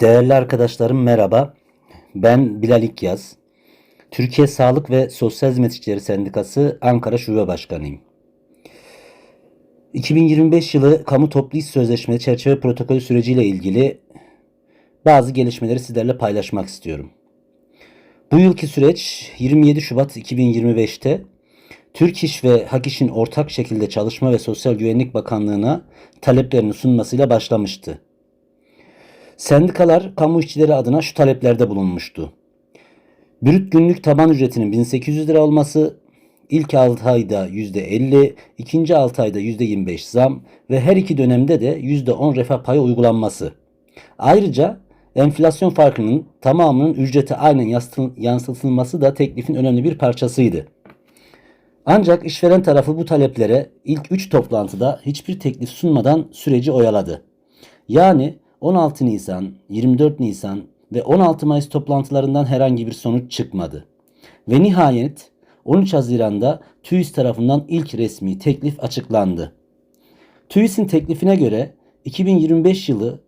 Değerli arkadaşlarım merhaba. Ben Bilal İkyaz. Türkiye Sağlık ve Sosyal Hizmet İşçileri Sendikası Ankara Şube Başkanıyım. 2025 yılı Kamu Toplu İş Sözleşmesi çerçeve protokolü süreciyle ilgili bazı gelişmeleri sizlerle paylaşmak istiyorum. Bu yılki süreç 27 Şubat 2025'te Türk İş ve Hak İş'in ortak şekilde Çalışma ve Sosyal Güvenlik Bakanlığı'na taleplerini sunmasıyla başlamıştı. Sendikalar kamu işçileri adına şu taleplerde bulunmuştu. Brüt günlük taban ücretinin 1800 lira olması, ilk 6 ayda %50, ikinci 6 ayda %25 zam ve her iki dönemde de %10 refah payı uygulanması. Ayrıca enflasyon farkının tamamının ücrete aynen yansıtıl- yansıtılması da teklifin önemli bir parçasıydı. Ancak işveren tarafı bu taleplere ilk 3 toplantıda hiçbir teklif sunmadan süreci oyaladı. Yani 16 Nisan, 24 Nisan ve 16 Mayıs toplantılarından herhangi bir sonuç çıkmadı. Ve nihayet 13 Haziran'da TÜİS tarafından ilk resmi teklif açıklandı. TÜİS'in teklifine göre 2025 yılı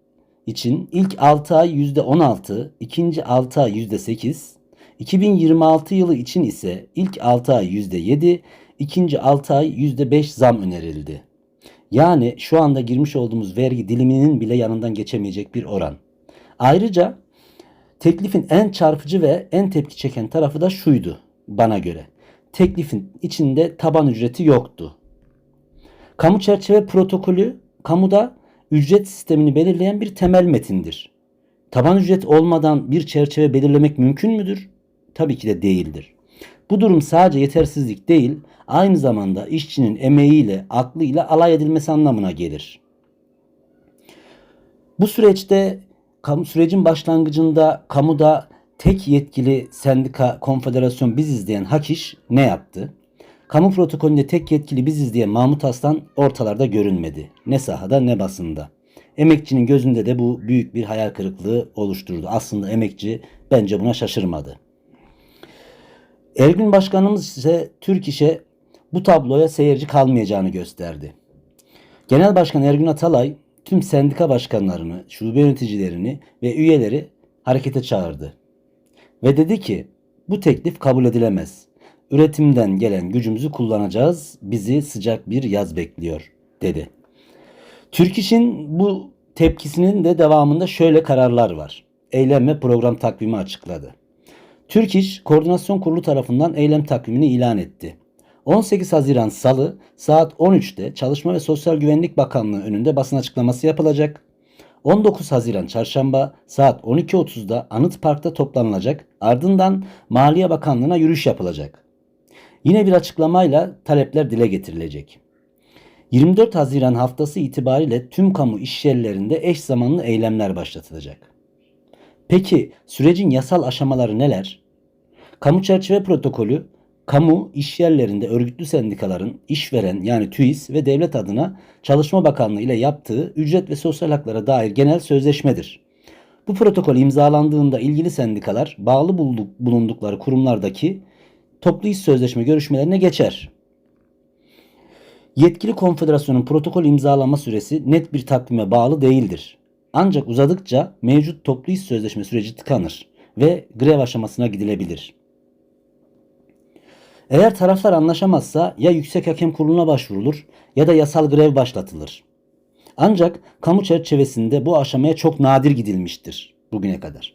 için ilk 6 ay %16, ikinci 6 ay %8, 2026 yılı için ise ilk 6 ay %7, ikinci 6 ay %5 zam önerildi. Yani şu anda girmiş olduğumuz vergi diliminin bile yanından geçemeyecek bir oran. Ayrıca teklifin en çarpıcı ve en tepki çeken tarafı da şuydu bana göre. Teklifin içinde taban ücreti yoktu. Kamu çerçeve protokolü kamuda ücret sistemini belirleyen bir temel metindir. Taban ücret olmadan bir çerçeve belirlemek mümkün müdür? Tabii ki de değildir. Bu durum sadece yetersizlik değil, aynı zamanda işçinin emeğiyle, aklıyla alay edilmesi anlamına gelir. Bu süreçte sürecin başlangıcında kamuda tek yetkili sendika konfederasyon biziz diyen Hakiş ne yaptı? Kamu protokolünde tek yetkili biziz diye Mahmut Aslan ortalarda görünmedi. Ne sahada ne basında. Emekçinin gözünde de bu büyük bir hayal kırıklığı oluşturdu. Aslında emekçi bence buna şaşırmadı. Ergün Başkanımız ise Türk İş'e bu tabloya seyirci kalmayacağını gösterdi. Genel Başkan Ergün Atalay tüm sendika başkanlarını, şube yöneticilerini ve üyeleri harekete çağırdı. Ve dedi ki bu teklif kabul edilemez. Üretimden gelen gücümüzü kullanacağız. Bizi sıcak bir yaz bekliyor dedi. Türk İş'in bu tepkisinin de devamında şöyle kararlar var. Eylem ve program takvimi açıkladı. Türk İş Koordinasyon Kurulu tarafından eylem takvimini ilan etti. 18 Haziran Salı saat 13'te Çalışma ve Sosyal Güvenlik Bakanlığı önünde basın açıklaması yapılacak. 19 Haziran Çarşamba saat 12.30'da Anıt Park'ta toplanılacak. Ardından Maliye Bakanlığı'na yürüyüş yapılacak. Yine bir açıklamayla talepler dile getirilecek. 24 Haziran haftası itibariyle tüm kamu iş yerlerinde eş zamanlı eylemler başlatılacak. Peki sürecin yasal aşamaları neler? Kamu çerçeve protokolü kamu iş yerlerinde örgütlü sendikaların işveren yani TÜİS ve devlet adına Çalışma Bakanlığı ile yaptığı ücret ve sosyal haklara dair genel sözleşmedir. Bu protokol imzalandığında ilgili sendikalar bağlı bulundukları kurumlardaki toplu iş sözleşme görüşmelerine geçer. Yetkili konfederasyonun protokol imzalama süresi net bir takvime bağlı değildir. Ancak uzadıkça mevcut toplu iş sözleşme süreci tıkanır ve grev aşamasına gidilebilir. Eğer taraflar anlaşamazsa ya Yüksek Hakem Kurulu'na başvurulur ya da yasal grev başlatılır. Ancak kamu çerçevesinde bu aşamaya çok nadir gidilmiştir bugüne kadar.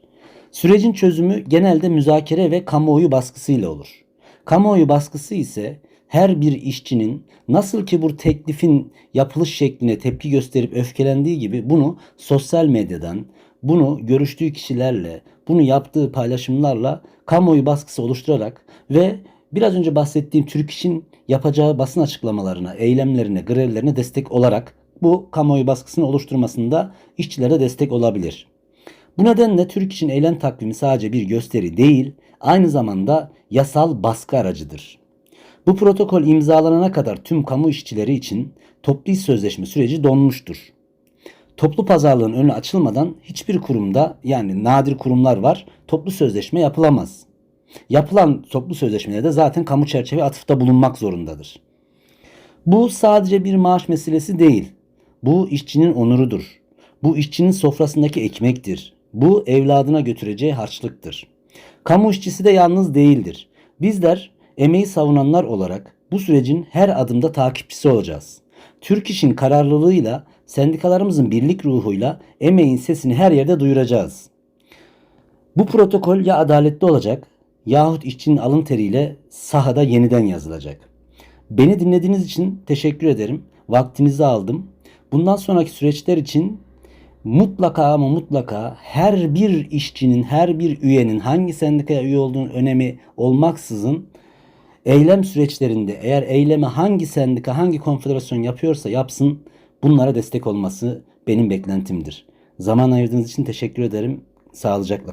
Sürecin çözümü genelde müzakere ve kamuoyu baskısıyla olur. Kamuoyu baskısı ise her bir işçinin nasıl ki bu teklifin yapılış şekline tepki gösterip öfkelendiği gibi bunu sosyal medyadan, bunu görüştüğü kişilerle, bunu yaptığı paylaşımlarla kamuoyu baskısı oluşturarak ve biraz önce bahsettiğim Türk İş'in yapacağı basın açıklamalarına, eylemlerine, grevlerine destek olarak bu kamuoyu baskısını oluşturmasında işçilere destek olabilir. Bu nedenle Türk İş'in eylem takvimi sadece bir gösteri değil, aynı zamanda yasal baskı aracıdır. Bu protokol imzalanana kadar tüm kamu işçileri için toplu iş sözleşme süreci donmuştur. Toplu pazarlığın önü açılmadan hiçbir kurumda yani nadir kurumlar var toplu sözleşme yapılamaz. Yapılan toplu sözleşmelerde zaten kamu çerçeve atıfta bulunmak zorundadır. Bu sadece bir maaş meselesi değil. Bu işçinin onurudur. Bu işçinin sofrasındaki ekmektir. Bu evladına götüreceği harçlıktır. Kamu işçisi de yalnız değildir. Bizler emeği savunanlar olarak bu sürecin her adımda takipçisi olacağız. Türk İş'in kararlılığıyla, sendikalarımızın birlik ruhuyla emeğin sesini her yerde duyuracağız. Bu protokol ya adaletli olacak yahut işçinin alın teriyle sahada yeniden yazılacak. Beni dinlediğiniz için teşekkür ederim. Vaktinizi aldım. Bundan sonraki süreçler için mutlaka ama mutlaka her bir işçinin, her bir üyenin hangi sendikaya üye olduğunun önemi olmaksızın eylem süreçlerinde eğer eylemi hangi sendika, hangi konfederasyon yapıyorsa yapsın bunlara destek olması benim beklentimdir. Zaman ayırdığınız için teşekkür ederim. Sağlıcakla.